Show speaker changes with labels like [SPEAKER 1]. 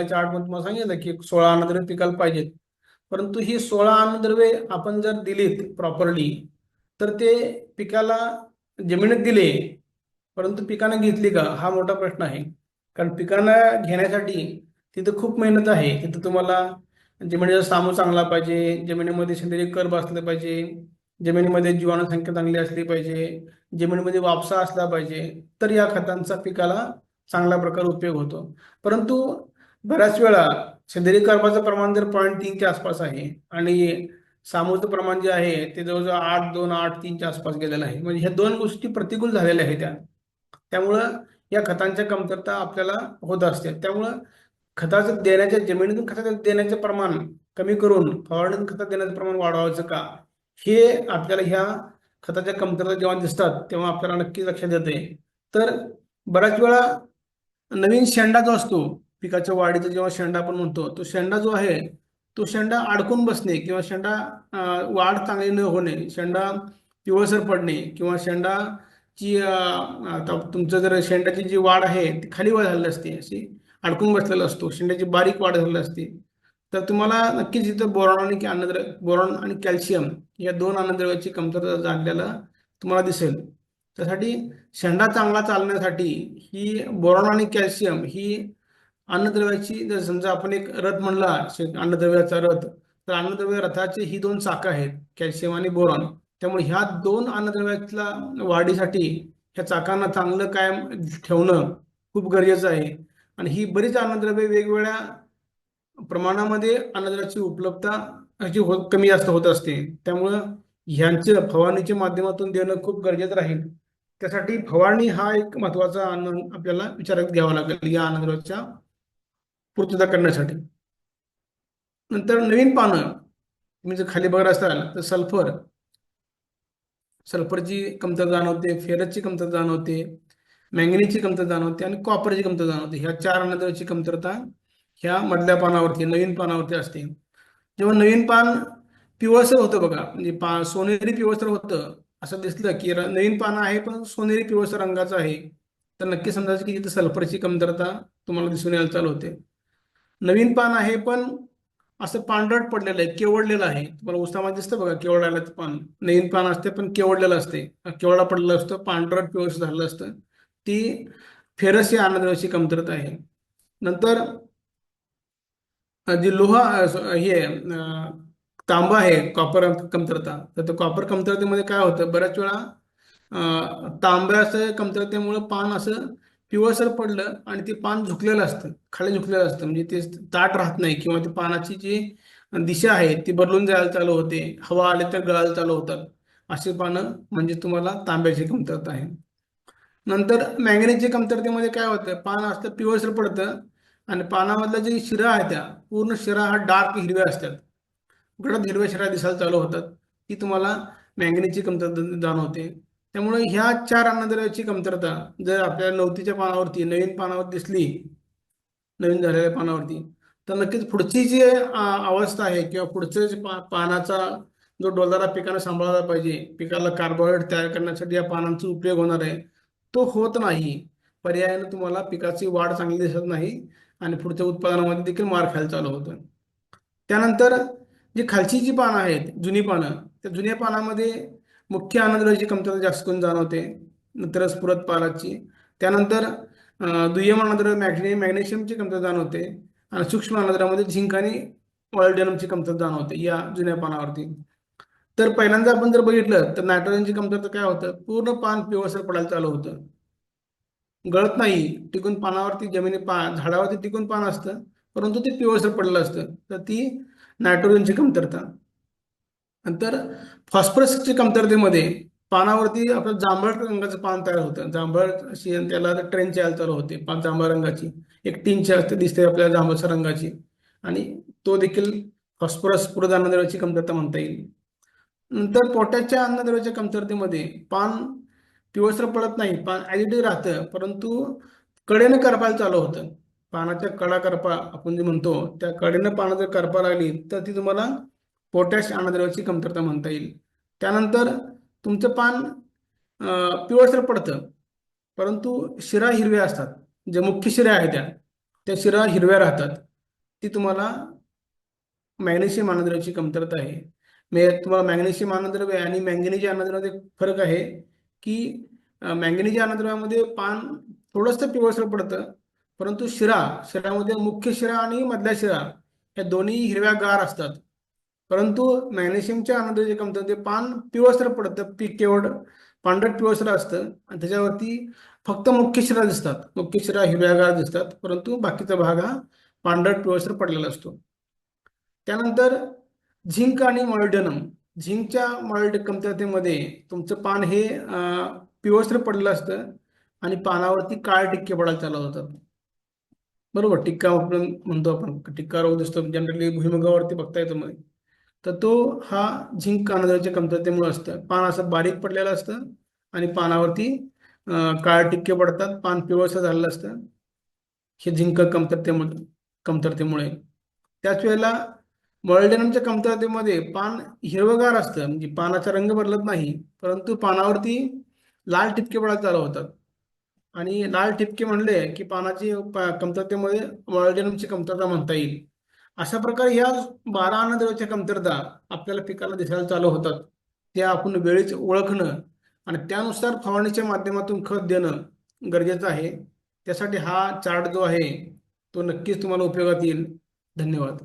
[SPEAKER 1] चार्टमध्ये तुम्हाला सांगितलं की सोळा अन्नद्रव्य पिकाला पाहिजेत. परंतु ही सोळा अन्नद्रव्ये आपण जर दिलीत प्रॉपरली तर ते पिकाला जमिनीत दिले परंतु पिकानं घेतली का? हा मोठा प्रश्न आहे. कारण पिकांना घेण्यासाठी तिथं खूप मेहनत आहे. तिथं तुम्हाला जमिनीचा सामू चांगला पाहिजे जमिनीमध्ये सेंद्रिय कर्ब असलं पाहिजे जमिनीमध्ये जीवाणू संख्या चांगली असली पाहिजे जमिनीमध्ये वापसा असला पाहिजे तर या खतांचा पिकाला चांगल्या प्रकारे उपयोग होतो. परंतु बऱ्याच वेळा सेंद्रिय कर्बाचं प्रमाण जर पॉईंट तीनच्या आसपास आहे आणि सामूचं प्रमाण जे आहे ते जवळजवळ आठ दोन आठ तीनच्या आसपास गेलेलं आहे. म्हणजे ह्या दोन गोष्टी प्रतिकूल झालेल्या आहेत त्या. त्यामुळं या खतांच्या कमतरता आपल्याला होत असते. त्यामुळं खताचं देण्याच्या जमिनीतून खताचं देण्याचं प्रमाण कमी करून फवारणीतून खतात देण्याचं प्रमाण वाढवायचं का? हे आपल्याला ह्या खताच्या कमतरता जेव्हा दिसतात तेव्हा आपल्याला नक्की लक्षात येते. तर बऱ्याच वेळा नवीन शेंडा जो असतो पिकाच्या वाढीचा जेव्हा शेंडा आपण म्हणतो तो शेंडा जो आहे तो शेंडा अडकून बसणे किंवा शेंडा वाढ चांगली न होणे शेंडा पिवळसर पडणे किंवा शेंडाची आता तुमचं जर शेंडाची जी वाढ आहे ती खाली वाढ झालेली असते अशी अडकून बसलेला असतो शेंड्याची बारीक वाढ झालेली असते तर तुम्हाला नक्कीच इथं बोरॉन आणि अन्नद्र बोरॉन आणि कॅल्शियम या दोन अन्नद्रव्याची कमतरता जाणलेला तुम्हाला दिसेल. त्यासाठी शेंडा चांगला चालण्यासाठी ही बोरॉन आणि कॅल्शियम ही अन्नद्रव्याची जर समजा आपण एक रथ म्हणला शे- अन्नद्रव्याचा रथ तर अन्नद्रव्य रथाचे ही दोन चाकं आहेत कॅल्शियम आणि बोरॉन. त्यामुळे ह्या दोन अन्नद्रव्यातल्या वाढीसाठी ह्या चाकांना चांगलं कायम ठेवणं खूप गरजेचं आहे. आणि ही बरीच अन्नद्रव्ये वेगवेगळ्या प्रमाणामध्ये अन्नद्रव्याची उपलब्धता ह्याची होत कमी जास्त होत असते. त्यामुळं ह्यांचं फवारणीच्या माध्यमातून देणं खूप गरजेचं राहील. त्यासाठी फवारणी हा एक महत्त्वाचा अन्न आपल्याला विचारात घ्यावा लागेल या अन्नद्रव्याच्या पूर्तता करण्यासाठी. नंतर नवीन पानं तुम्ही जर खाली बघत असाल तर सल्फर. सल्फरची कमतरता जाणवते फेरसची कमतरता जाणवते मॅंगनीची कमतरता जाणवते आणि कॉपरची कमतरता जाणवते. ह्या चार अन्नद्रव्याची कमतरता ह्या मधल्या पानावरती नवीन पानावरती असते. जेव्हा नवीन पान पिवळसर होतं बघा म्हणजे पा सोनेरी पिवळसर होतं असं दिसलं की नवीन पानं आहे पण सोनेरी पिवळसर रंगाचं आहे. तर नक्की समजायचं की तिथे सल्फरची कमतरता तुम्हाला दिसून यायला चालू होते. नवीन पान आहे पण असं पांढरट पडलेलं आहे केवडलेलं आहे. तुम्हाला उसामध्ये दिसतं बघा केवळाला पान. नवीन पान असते पण केवडलेलं असते. केवळा पडलेलं असतं पांढरट पिवळस झालेलं असतं. ती फेरस या अन्नद्रव्याची कमतरता आहे. नंतर जी लोहा हे तांबा आहे कॉपर कमतरता. तर कॉपर कमतरतेमध्ये काय होतं? बऱ्याच वेळा अ, तांब्याचं कमतरतेमुळं पान असं पिवळसर पडलं आणि ते पान झुकलेलं असतं. खाली झुकलेलं असतं. म्हणजे ते ताट राहत नाही किंवा ती पानाची जी दिशा आहे ती बदलून जायला चालू होते. हवा आली तर गळायला चालू होतात. अशी पानं म्हणजे तुम्हाला तांब्याची कमतरता आहे. नंतर मॅंगनीजच्या कमतरतेमध्ये काय होतं? पान असतं पिवळसर पडतं आणि पानामधल्या जे शिरा आहे त्या पूर्ण शिरा हा डार्क हिरव्या असतात. गडद हिरव्या शिरा दिसायला चालू होतात. ती तुम्हाला मॅंगनीजची कमतरता जाणवते. त्यामुळे ह्या चार अन्नद्रव्याची कमतरता जर आपल्या नवतीच्या पानावरती नवीन पानावर दिसली नवीन झालेल्या पानावरती तर नक्कीच पुढची जी अवस्था आहे किंवा पुढचं जे पा पानाचा जो डोलारा पिकानं सांभाळला पाहिजे पिकाला कार्बोहायड्रेट तयार करण्यासाठी या पानांचा उपयोग होणार आहे तो होत नाही. पर्यायाने तुम्हाला पिकाची वाढ चांगली दिसत नाही आणि पुढच्या उत्पादनामध्ये देखील मार खायला चालू होतं. त्यानंतर जी खालची जी पानं आहेत जुनी पानं त्या जुन्या पानामध्ये मुख्य अन्नद्रव्याची कमतरता जास्त करून जाणवते. नंतर स्फुरत पालाची. त्यानंतर दुय्यम अन्नद्रव्य मॅग्ने मॅग्नेशियमची कमतरता जाणवते. आणि सूक्ष्म आनंद्रामध्ये झिंक आणि ऑल्डेनमची कमतरता जाणवते या जुन्या पानावरती. तर पहिल्यांदा आपण जर बघितलं तर नायट्रोजनची कमतरता काय होतं? पूर्ण पान पिवळसर पडायला चालू होतं. गळत नाही टिकून पानावरती जमिनी पा झाडावरती टिकून पान असतं परंतु ते पिवळसर पडलेलं असतं. तर ती नायट्रोजनची कमतरता. नंतर फॉस्फरसच्या कमतरतेमध्ये पानावरती आपलं जांभळट रंगाचं पान तयार होतं. जांभळ अशी त्याला ट्रेन यायला चालू होते. पान जांभळ रंगाची. एक टीन असते दिसते आपल्याला जांभळच्या रंगाची. आणि तो देखील फॉस्फरस पुरद अन्नद्रव्याची कमतरता म्हणता येईल. नंतर पोटॅशच्या अन्नद्रव्याच्या कमतरतेमध्ये पान पिवळसर पडत नाही. पान ऍसिडिक राहतं. परंतु कडेनं करपायला चालू होतं. पानाच्या कडा करपा आपण जे म्हणतो त्या कडेनं पानं जर करपा लागली तर ती तुम्हाला पोटॅश अन्नद्रव्याची कमतरता म्हणता येईल. त्यानंतर तुमचं पान पिवळसर पडतं. परंतु शिरा हिरव्या असतात. जे मुख्य शिऱ्या आहेत त्या त्या शिरा हिरव्या राहतात. ती तुम्हाला मॅग्नेशियम अन्नद्रव्याची कमतरता आहे. म्हणजे तुम्हाला मॅग्नेशियम अन्नद्रव्य आणि मॅंगनीज अन्नद्रव्यामध्ये फरक आहे की मॅंगनीज अन्नद्रव्यामध्ये पान थोडंसं पिवळसर पडतं परंतु शिरा शिरामध्ये मुख्य शिरा आणि मधल्या शिरा या दोन्ही हिरव्या गार असतात. परंतु मॅग्नेशियमच्या अन्नद्रव्याची कमतरते पान पिवळसर पडतं पीक केवळ पांढरट पिवळसर असतं. आणि त्याच्यावरती फक्त मुख्य शिरा दिसतात. मुख्य शिरा हिरव्यागार दिसतात. परंतु बाकीचा भाग हा पांढरट पिवळसर पडलेला असतो. त्यानंतर झिंक आणि मॉलिब्डेनम झिंकच्या मॉलिड कमतरतेमध्ये तुमचं पान हे अं, पिवळसर पडलेलं असतं आणि पानावरती काळ टिक्के पडायला चालू होतात. बरोबर? टिक्का म्हणतो आपण. टिक्का रोग दिसतो. जनरली भुईमुगावरती बघता येतो मध्ये तर तो हा झिंक कानाद्राच्या कमतरतेमुळे असतं. पान असं बारीक पडलेलं असतं आणि पानावरती काळ टिक्के पडतात. पान पिवळसं झालेलं असतं. हे झिंक कमतरतेमुळे कमतरतेमुळे. त्याच वेळेला मॉलिब्डेनमच्या कमतरतेमध्ये पान हिरवगार असतं. म्हणजे पानाचा रंग बदलत नाही परंतु पानावरती लाल टिपके पडायला चालू होतात आणि लाल टिपके म्हणले की पानाची पा कमतरतेमध्ये मळडेनमची कमतरता म्हणता येईल. अशा प्रकारे ह्या बारा अन्नद्रव्याच्या कमतरता आपल्याला पिकाला दिसायला चालू होतात. त्या आपण वेळेच ओळखणं आणि त्यानुसार फवारणीच्या माध्यमातून खत देणं गरजेचं आहे. त्यासाठी हा चार्ट जो आहे तो नक्कीच तुम्हाला उपयोगात येईल. धन्यवाद.